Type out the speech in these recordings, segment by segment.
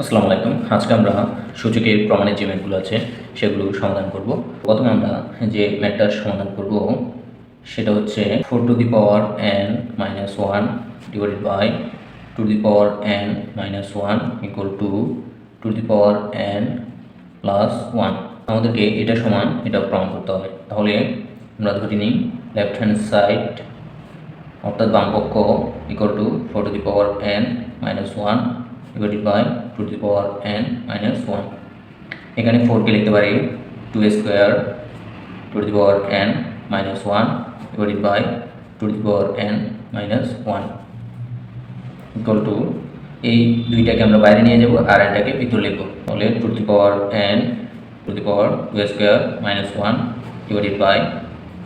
আসসালামু আলাইকুম। আজকে আমরা সূচকের প্রমাণের যে ম্যাথগুলো আছে, সেগুলো সমাধান করব। প্রথমে আমরা যে ম্যাথটার সমাধান করব, সেটা হচ্ছে four to the power n minus one divided by two the power n minus one equal to two the power n plus one আমাদেরকে এটা সমান এটা প্রমাণ করতে হবে। তাহলে আমরা ধরে নিই লেফট হ্যান্ড সাইড অর্থাৎ বাম পক্ষ equal to four to the power n minus one divided by two the power n minus one এখানে ফোরকে লিখতে পারি two square to the power n minus one divided by two the power n minus one equal to এই দুইটাকে আমরা বাইরে নিয়ে যাব আর এনটাকে ভিতরে লিখব। তাহলে two the power n two the power two square minus one divided by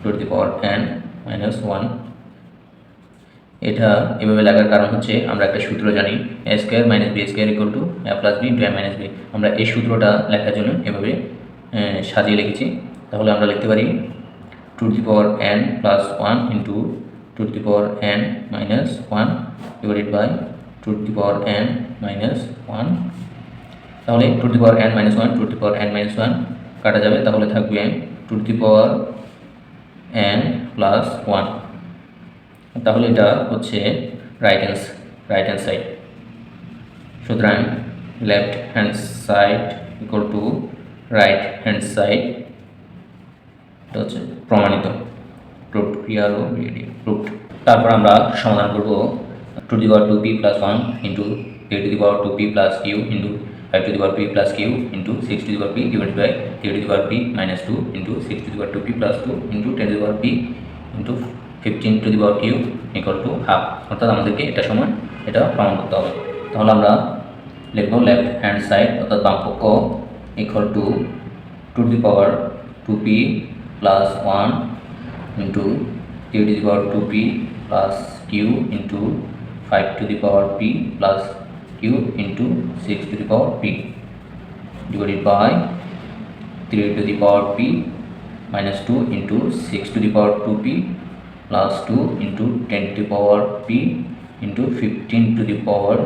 two the power n minus one এটা এভাবে লাগার কারণ হচ্ছে আমরা একটা সূত্র জানি a square minus b square equal to a plus b into a minus b আমরা এই সূত্রটা লেখার জন্য এভাবে সাজিয়ে লিখেছি। তাহলে আমরা লিখতে পারি two the power n plus one into two the power n minus one divided by two the power n minus one তাহলে two the power n minus one two the power n minus one কাটা যাবে। তাহলে থাকবে two the power n plus one তাহলে এটা হচ্ছে right hand right hand side সুতরাং left hand side equal to right hand side এটা হচ্ছে প্রমাণিত প্রুফ ক্লিয়ার ও প্রুফ তারপর আমরা সমাধান করব two the power two p plus one into three to the power two p plus q into five to the power p plus q into six to the power p divide by three to the power p minus two into six to the power two p plus two into ten to the power p into fifteen to the power q equal to half অর্থাৎ আমাদেরকে এটা সমান এটা প্রমাণ করতে হবে। তাহলে আমরা লিখব লেফট হ্যান্ড সাইড অর্থাৎ বাম পক্ষ equal to two the power two p plus one into three to the power two p plus q into five to the power p plus q into six to the power p divided by 3 to the power p minus 2 into 6 to the power 2p plus 2 into 10 to the power p into 15 to the power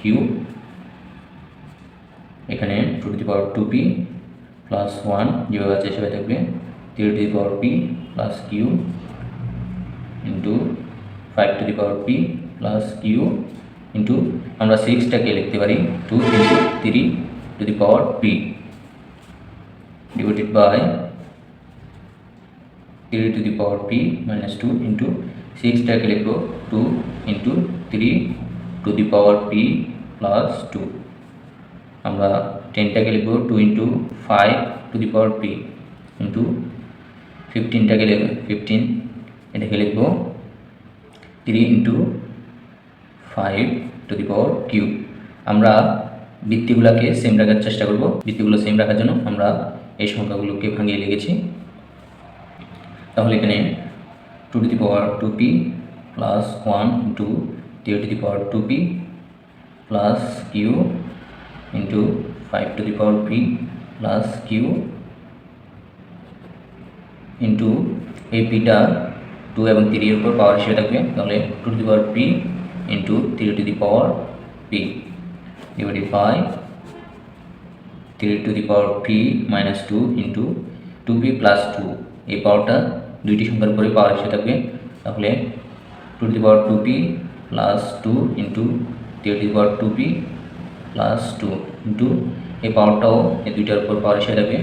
q এখানে 2 to the power 2p plus 1 যেভাবে আছে সেভাবে থাকবে 3 to the power p plus q into 5 to the power p plus q into আমরা সিক্সটাকে লিখতে পারি 2 into 3 to the power p divided by 3 to the power p minus 2 into 6 টাকে লিখব 2 into 3 to the power p plus 2 আমরা 10 টাকে লিখব 2 into 5 to the power p into 15 টাকে লিখব 15 এটাকে লিখব 3 into 5 to the power q. আমরা বৃত্তিগুলোকে সেম রাখার চেষ্টা করব। বৃত্তিগুলো সেম রাখার জন্য আমরা এই সংখ্যাগুলোকে ভাঙিয়ে লিখেছি। তাহলে এখানে two to the power two p plus one into three to the power two p plus q into five to the power p plus q into এই পিটা টু এবং থ্রি এর উপর পাওয়ার হিসেবে থাকবে, তাহলে two to the power p into three to the power p divided by 3 to the power p minus 2 into 2p plus 2 এই পাওয়ারটা দুইটি সংখ্যার উপরে পাওয়ার হিসেবে থাকবে তাহলে two to the power two p plus two into three to the power two p plus two into এই পাওয়ারটাও এই দুইটার উপর পাওয়ার হিসেবে থাকবে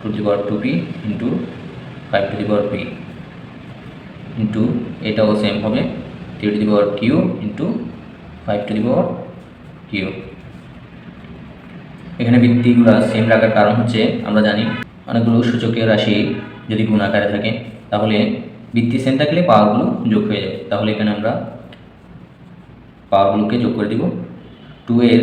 two to the power two p into five to the power p into এটাও same হবে। Three to the power q into five to the power q. এখানে বৃত্তিগুলো সেম রাখার কারণ হচ্ছে আমরা জানি অনেকগুলো সূচকীয় রাশি যদি গুণ আকারে থাকে। তাহলে বৃত্তি সেম থাকলে পাওয়ারগুলো যোগ হয়ে যাবে। তাহলে এখানে আমরা পাওয়ারগুলোকে যোগ করে দিব। টু এর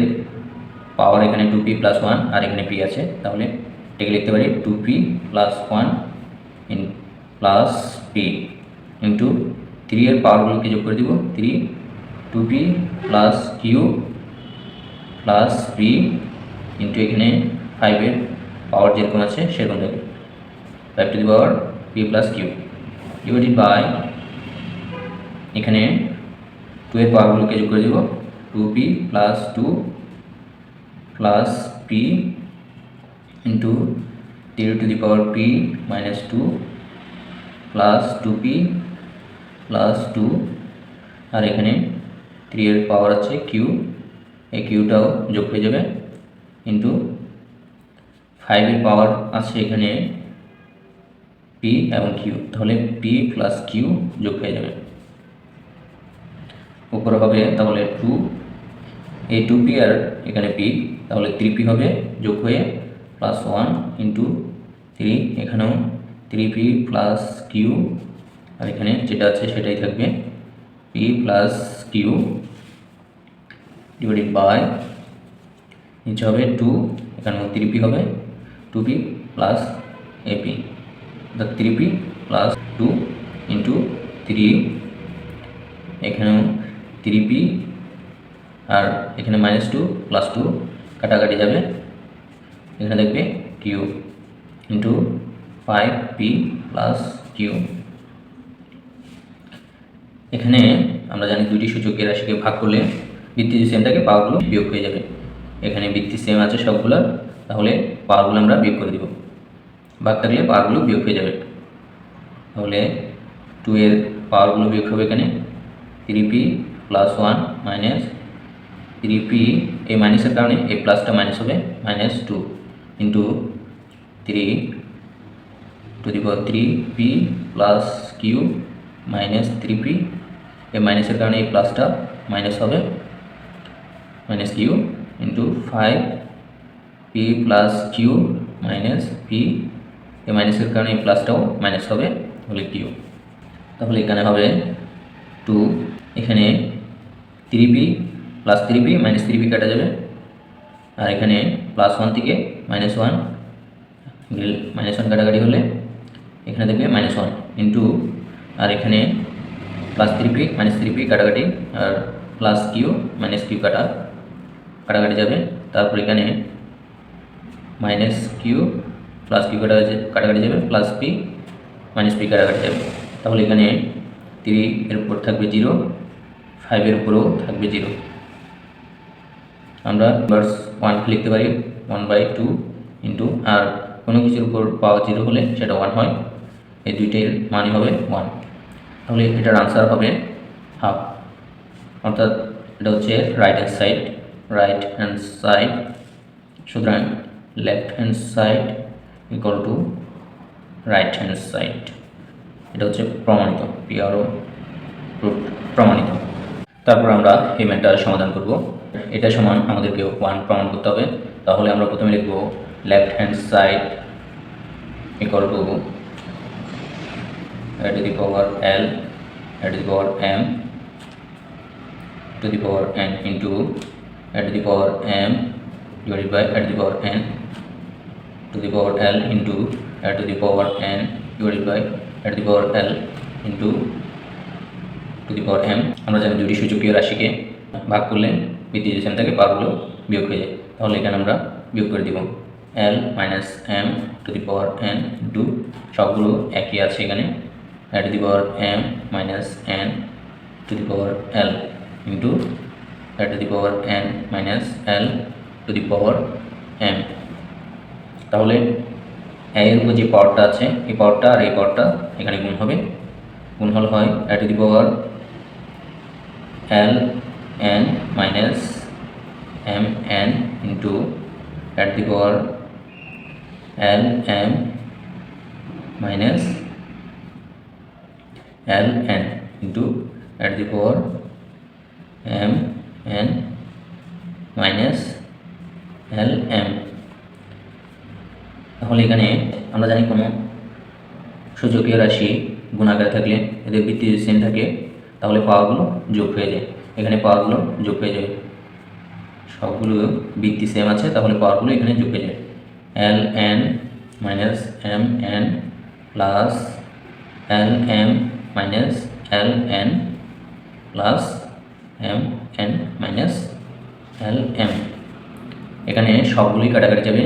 পাওয়ার এখানে টু পি প্লাস ওয়ান আর এখানে পি আছে। তাহলে এটাকে লিখতে পারি two p plus one in plus p into three এর পাওয়ারগুলোকে যোগ করে দিব। Three, two p plus q plus p into এখানে ফাইভের পাওয়ার যেরকম আছে সেরকম থাকবে five to the power p plus q divided by এখানে টু এর পাওয়ারগুলোকে যোগ করে দিব। Two p plus two plus p into three to the power p minus two plus two p plus two আর এখানে থ্রি এর পাওয়ার আছে কিউ এই কিউটাও যোগ হয়ে যাবে ইন্টু ফাইভের পাওয়ার আছে এখানে। পি এবং কিউ তাহলে পি প্লাস কিউ যোগ হয়ে যাবে। উপরে হবে তাহলে টু এই টু পি আর এখানে পি তাহলে থ্রি পি হবে যোগ হয়ে প্লাস ওয়ান ইন্টু থ্রি এখানেও থ্রি পি প্লাস কিউ আর এখানে যেটা আছে সেটাই থাকবে p plus q divided by নিচে হবে টু এখানেও থ্রি পি হবে টু পি প্লাস এপি অর্থাৎ three p plus two into three এখানেও থ্রি পি আর এখানে মাইনাস টু প্লাস টু কাটাকাটি যাবে। এখানে দেখবে q into five p plus q এখানে আমরা জানি দুটি সূচকের রাশিকে ভাগ করলে বৃত্তি যে সেমটাকে পাওয়ারগুলো বিয়োগ হয়ে যাবে। এখানে বৃত্তি সেম আছে সবগুলো তাহলে পাওয়ারগুলো আমরা বিয়োগ করে দিব। ভাগ থাকলে পাওয়ারগুলো বিয়োগ হয়ে যাবে। তাহলে টু এর পাওয়ারগুলো বিয়োগ হবে এখানে। Three p plus one minus three p এই মাইনাসের কারণে এই প্লাসটা মাইনাস হবে minus two into three to the power three p plus q minus three p এই মাইনাসের কারণে এই প্লাসটা মাইনাস হবে minus q into five p plus q minus p এই মাইনাসের কারণে এই প্লাসটাও মাইনাস হবে তাহলে কিউ তাহলে এখানে হবে টু এখানে three p plus three p minus three p কাটা যাবে। আর এখানে প্লাস ওয়ান থেকে মাইনাস ওয়ান মাইনাস ওয়ান কাটাকাটি হলে এখানে দেখবে মাইনাস ওয়ান ইন্টু আর এখানে plus three p minus three p কাটাকাটি, আর প্লাস কিউ মাইনাস কিউ কাটা, কাটাকাটি যাবে। তারপর এখানে মাইনাস কিউ প্লাস কিউ কাটা কাটাকাটি যাবে প্লাস পি মাইনাস পি কাটাকাটি যাবে। তাহলে এখানে থ্রি এর উপর থাকবে জিরো ফাইভের উপরেও থাকবে জিরো আমরা ভার্স ওয়ানকে লিখতে পারি ওয়ান বাই টু ইন্টু আর কোনো কিছুর উপর পাওয়ার জিরো হলে সেটা ওয়ান হয়, এই দুইটির মানই হবে ওয়ান তাহলে এটার আনসার হবে হাফ অর্থাৎ এটা হচ্ছে right hand side right hand side সুতরাং left hand side equal to right hand side এটা হচ্ছে প্রমাণিত পিআরও প্রমাণিত। তারপর আমরা এই সমাধান করব। এটা সমান আমাদেরকে ওয়ান প্রমাণ করতে হবে। তাহলে আমরা প্রথমে লিখব left hand side equal to to the power L to the power M, to the power N into to the power M divided by to the power N. to the power L into a to the power N divided by a to the power L into to the power M আমরা জানি দুটি সূচকীয় রাশিকে ভাগ করলে বিদ্যুৎ থেকে পাওয়ারগুলো বিয়োগ হয়ে যায় তাহলে এখানে আমরা বিয়োগ করে দিব l minus m to the power n into সবগুলো একই আছে এখানে at the power m minus n to the power l into at the power n minus l to the power m তাহলে এর উপর যে পাওয়ারটা আছে, এই পাওয়ারটা আর এই পাওয়ারটা এখানে গুণ হবে। গুণ হল হয় at the power l n minus m n into at the power l m minus l n into at the power m n minus l m তাহলে এখানে আমরা জানি কোনো সূচকীয় রাশি গুণাকারে থাকলে এদের ভিত্তি সেম থাকে, তাহলে পাওয়াগুলো যোগ হয়ে যায়। এখানে পাওয়াগুলো যোগ হয়ে যাবে। সবগুলো ভিত্তি সেম আছে, তাহলে পাওয়ারগুলো এখানে যোগ হয়ে যায় l n minus m n plus l m minus l n plus m n minus l m এখানে সবগুলোই কাটাকাটি যাবে।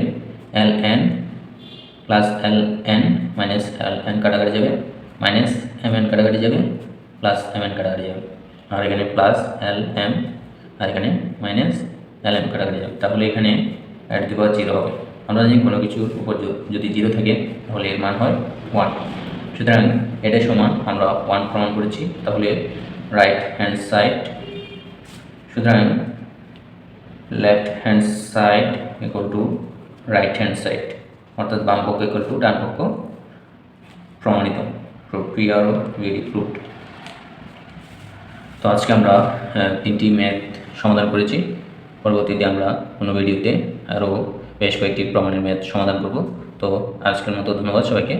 L n plus l n minus l n কাটাকাটি যাবে মাইনাস এম এন কাটাকাটি যাবে প্লাস এম এন কাটাকাটি যাবে। আর এখানে প্লাস এল এম আর এখানে মাইনাস এল এম কাটাকাটি যাবে। তাহলে এখানে অ্যাট দি পাওয়ার জিরো হবে। আমরা জানি কোনো কিছুর উপর যদি জিরো থাকে, তাহলে এর মান হয় ওয়ান সুতরাং এটা সমান আমরা ওয়ান প্রমাণ করেছি। তাহলে রাইট হ্যান্ড সাইড সুতরাং left hand side equal to right hand side অর্থাৎ বাম পক্ষ ইকুয়াল টু ডান পক্ষ প্রমাণিত আর প্রুফড তো আজকে আমরা তিনটি ম্যাথ সমাধান করেছি। পরবর্তীতে আমরা কোনো ভিডিওতে আরও বেশ কয়েকটি প্রমাণের ম্যাথ সমাধান করব। তো আজকের মতো ধন্যবাদ সবাইকে।